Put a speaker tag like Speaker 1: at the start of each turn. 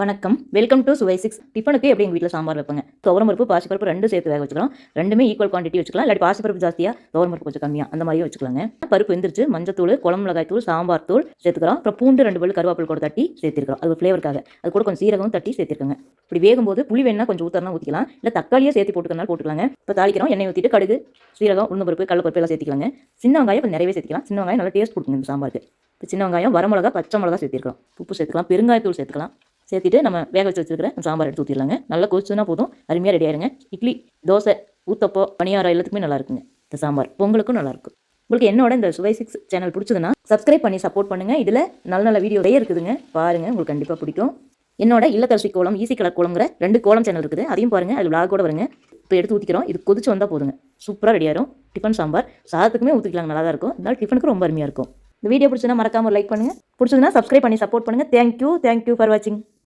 Speaker 1: வணக்கம். Welcome to சுவை six டிஃபனுக்கு எப்படி எங்கள் வீட்டில் சாம்பார் வைப்பாங்க? துவரம் பருப்பு பாசிப்பருப்பு ரெண்டு சேர்த்து வேக வச்சுக்கலாம். ரெண்டுமே ஈக்குவல் குவான்டிட்டி வச்சுக்கலாம். இல்லாட்டி பாசிப்பருப்பு ஜாஸ்தியாக துவரம் பருப்பு கொஞ்சம் கம்மியாக அந்த மாதிரியே வச்சுக்கலாங்க. பருப்பு எந்திரிச்சு மஞ்சத்தூள் குழம்பு மிளகாய் தூள் சாம்பார் தூள் சேர்த்துக்கிறோம் அப்புறம் பூண்டு ரெண்டு பல் கருவேப்பில் கூட தட்டி சேர்த்திருக்கிறோம் அது ஃப்ளேவருக்காக அது கூட கொஞ்சம் சீரகம் தட்டி சேர்த்திருக்காங்க. இப்படி வேகும்போது புளி வேணா கொஞ்சம் ஊத்தரனா ஊற்றிக்கலாம் இல்லை தக்காளியே சேர்த்து போட்டுக்கனால போட்டுக்கலாங்க. இப்போ தாளிக்கிறோம். எண்ணெய் ஊற்றிட்டு கடுகு சீரகம் உளுந்து பருப்பு கடலப்பருப்பு எல்லாம் சேர்த்துக்கலாங்க. சின்ன வெங்காயம் கொஞ்சம் நிறையவே சேர்த்துக்கலாம். சின்ன வெங்காயம் நல்லா டேஸ்ட் கொடுக்குங்க இந்த சாம்பாருக்கு. இப்போ சின்ன வெங்காயம் வரமிளகா பச்சை மிளகா சேர்த்திருக்கிறோம் உப்பு சேர்த்துக்கலாம். பெருங்காயத்தூள் சேர்த்துக்கலாம். சேர்த்துட்டு நம்ம வேக வச்சு வச்சுருக்கிற அந்த சாம்பார் எடுத்து ஊற்றிடலாங்க நல்லா கொதிச்சுனா போதும். அருமையாக ரெடி ஆயிருங்க. இட்லி தோசை ஊத்தப்போ பணியாரம் எல்லாத்துக்குமே நல்லா இருக்குங்க. இந்த சாம்பார் பொங்கலுக்கும் நல்லா இருக்கும். உங்களுக்கு என்னோட இந்த சுவை சிக்ஸ் சேனல் பிடிச்சதுன்னா சப்ஸ்கிரைப் பண்ணி சப்போர்ட் பண்ணுங்கள் இதில் நல்ல நல்ல வீடியோ நிறைய இருக்குதுங்க. பாருங்கள் உங்களுக்கு கண்டிப்பாக பிடிக்கும். என்னோட இல்லத்தரசி கோலம் ஈஸி கலர் கோலங்கிற ரெண்டு கோலம் சேனல் இருக்குது. அதையும் பாருங்கள் அது vlog கூட வருங்க. இப்போ எடுத்து ஊற்றிக்கிறோம் இது கொதிச்சு வந்தால் போதுங்க. சூப்பராக ரெடி டிஃபன் சாம்பார். சாதத்துக்குமே ஊற்றிக்கலாம் நல்லா தான் இருக்கும். இருந்தாலும் டிஃபனுக்கு ரொம்ப அருமையாக இருக்கும். இந்த வீடியோ பிடிச்சதுன்னா மறக்காமல் லைக் பண்ணுங்க. பிடிச்சதுன்னா சப்ஸ்கிரைப் பண்ணி சப்போர்ட் பண்ணுங்க. தேங்க்யூ தேங்க்யூ ஃபார் வாட்சிங்